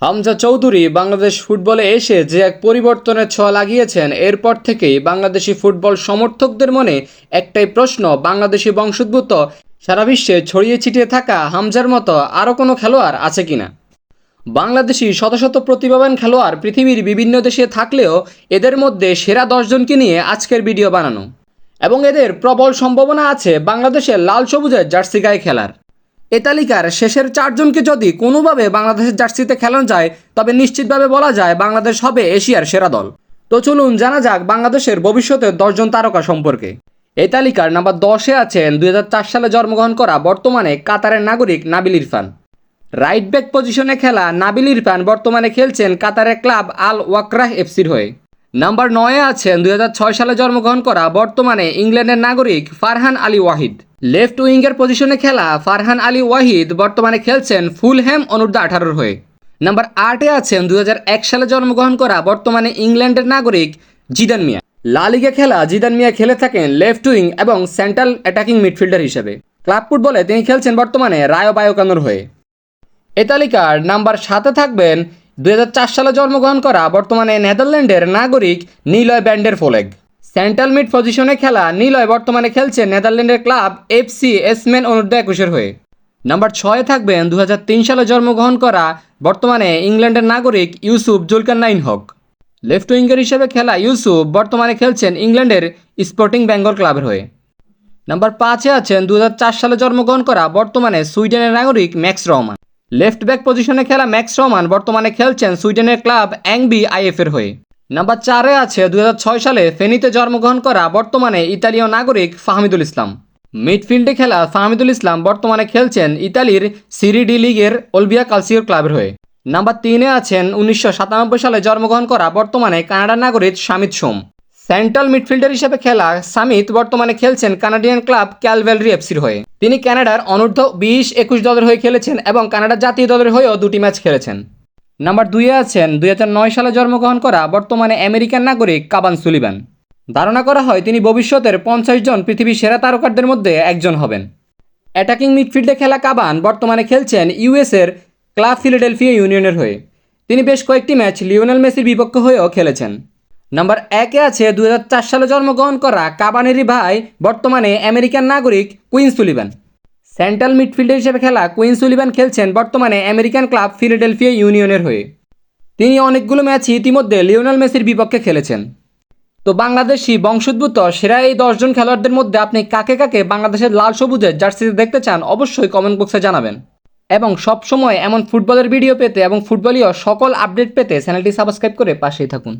হামজা চৌধুরী বাংলাদেশ ফুটবলে এসে যে এক পরিবর্তনের ছোঁয়া লাগিয়েছেন, এরপর থেকেই বাংলাদেশি ফুটবল সমর্থকদের মনে একটাই প্রশ্ন, বাংলাদেশি বংশোদ্ভূত, সারা বিশ্বে ছড়িয়ে ছিটিয়ে থাকা হামজার মতো আরও কোনো খেলোয়াড় আছে কিনা? বাংলাদেশি শত শত প্রতিভাবান খেলোয়াড় পৃথিবীর বিভিন্ন দেশে থাকলেও এদের মধ্যে সেরা দশজনকে নিয়ে আজকের ভিডিও বানানো। এবং এদের প্রবল সম্ভাবনা আছে বাংলাদেশের লাল সবুজের জার্সি গায়ে খেলার। এ তালিকার শেষের চারজনকে যদি কোনোভাবে বাংলাদেশের জার্সিতে খেলানো যায়, তবে নিশ্চিতভাবে বলা যায় বাংলাদেশ হবে এশিয়ার সেরা দল। তো চলুন জানা যাক বাংলাদেশের ভবিষ্যতের দশজন তারকা সম্পর্কে। এই তালিকার নাম্বার দশে আছেন দুই হাজার চার সালে জন্মগ্রহণ করা বর্তমানে কাতারের নাগরিক নাবিল ইরফান। রাইট ব্যাক পজিশনে খেলা নাবিল ইরফান বর্তমানে খেলছেন কাতারের ক্লাব আল ওয়াকরাহ এফসির হয়ে। নাম্বার নয়ে আছেন দুই হাজার ছয় সালে জন্মগ্রহণ করা বর্তমানে ইংল্যান্ডের নাগরিক ফারহান আলী ওয়াহিদ। লেফট উইঙ্গের পজিশনে খেলা ফারহান আলী ওয়াহিদ বর্তমানে খেলছেন ফুলহ্যাম অনূর্ধ্ব আঠারোর হয়ে। নাম্বার আটে আছেন দুই হাজার এক সালে জন্মগ্রহণ করা বর্তমানে ইংল্যান্ডের নাগরিক জিদান মিয়া। লা লিগে খেলা জিদান মিয়া খেলে থাকেন লেফট উইং এবং সেন্ট্রাল অ্যাটাকিং মিডফিল্ডার হিসেবে। ক্লাব ফুটবলে তিনি খেলছেন বর্তমানে রায় বায়োকানোর হয়ে। এ তালিকার নাম্বার সাতে থাকবেন দুই হাজার চার সালে জন্মগ্রহণ করা বর্তমানে নেদারল্যান্ডের নাগরিক নিলয় ব্যান্ডের ফোলেগ। সেন্ট্রাল মিড পজিশনে খেলা নিলয় বর্তমানে খেলছেন নেদারল্যান্ডের ক্লাব এফসি এসমেন অনূর্ধ্ব একুশের হয়ে। নাম্বার ছয়ে থাকবেন দু হাজার তিন সালে জন্মগ্রহণ করা বর্তমানে ইংল্যান্ডের নাগরিক ইউসুফ জুলকান্নাইন হক। লেফট উইঙ্গার হিসেবে খেলা ইউসুফ বর্তমানে খেলছেন ইংল্যান্ডের স্পোর্টিং বেঙ্গল ক্লাবের হয়ে। নাম্বার পাঁচে আছেন দু হাজার চার সালে জন্মগ্রহণ করা বর্তমানে সুইডেনের নাগরিক ম্যাক্স রহমান। লেফট ব্যাক পজিশনে খেলা ম্যাক্স রহমান বর্তমানে খেলছেন সুইডেনের ক্লাব অ্যাংবি আইএফের হয়ে। নাম্বার চারে আছে দু হাজার ছয় সালে ফেনীতে জন্মগ্রহণ করা বর্তমানে ইতালীয় নাগরিক ফাহমিদুল ইসলাম। মিডফিল্ডে খেলা ফাহমিদুল ইসলাম বর্তমানে খেলছেন ইতালির সিরি ডি লিগের ওলবিয়া কালসিওর ক্লাবের হয়ে। নাম্বার তিনে আছেন উনিশশো সাতানব্বই সালে জন্মগ্রহণ করা বর্তমানে কানাডার নাগরিক সামিত সোম। সেন্ট্রাল মিডফিল্ডার হিসেবে খেলা সামিত বর্তমানে খেলছেন কানাডিয়ান ক্লাব ক্যালভেলরি এফসির হয়ে। তিনি কানাডার অনূর্ধ্ব বিশ একুশ দলের হয়ে খেলেছেন এবং কানাডার জাতীয় দলের হয়েও দুটি ম্যাচ খেলেছেন। নাম্বার দুইয়ে আছেন, দুই নয় সালে জন্মগ্রহণ করা বর্তমানে আমেরিকান নাগরিক কাবান সুলিবান ধারণা করা হয় তিনি ভবিষ্যতের পঞ্চাশ জন পৃথিবীর সেরা তারকাদের মধ্যে একজন হবেন। অ্যাটাকিং মিডফিল্ডে খেলা কাবান বর্তমানে খেলছেন ইউএসের ক্লাব ফিলাডেলফিয়া ইউনিয়নের হয়ে। তিনি বেশ কয়েকটি ম্যাচ লিওনেল মেসির বিপক্ষ হয়েও খেলেছেন। নাম্বার একে আছে দু হাজার চার সালে জন্মগ্রহণ করা কাবানেরই ভাই বর্তমানে আমেরিকান নাগরিক কুইন সুলিভান। সেন্ট্রাল মিডফিল্ডার হিসেবে খেলা কুইন সুলিভান খেলছেন বর্তমানে আমেরিকান ক্লাব ফিলাডেলফিয়া ইউনিয়নের হয়ে। তিনি অনেকগুলো ম্যাচই ইতিমধ্যে লিওনেল মেসির বিপক্ষে খেলেছেন। তো বাংলাদেশি বংশোদ্ভূত সেরা এই দশজন খেলোয়াড়দের মধ্যে আপনি কাকে কাকে বাংলাদেশের লাল সবুজের জার্সিতে দেখতে চান অবশ্যই কমেন্ট বক্সে জানাবেন। এবং সবসময় এমন ফুটবলের ভিডিও পেতে এবং ফুটবলীয় সকল আপডেট পেতে চ্যানেলটি সাবস্ক্রাইব করে পাশেই থাকুন।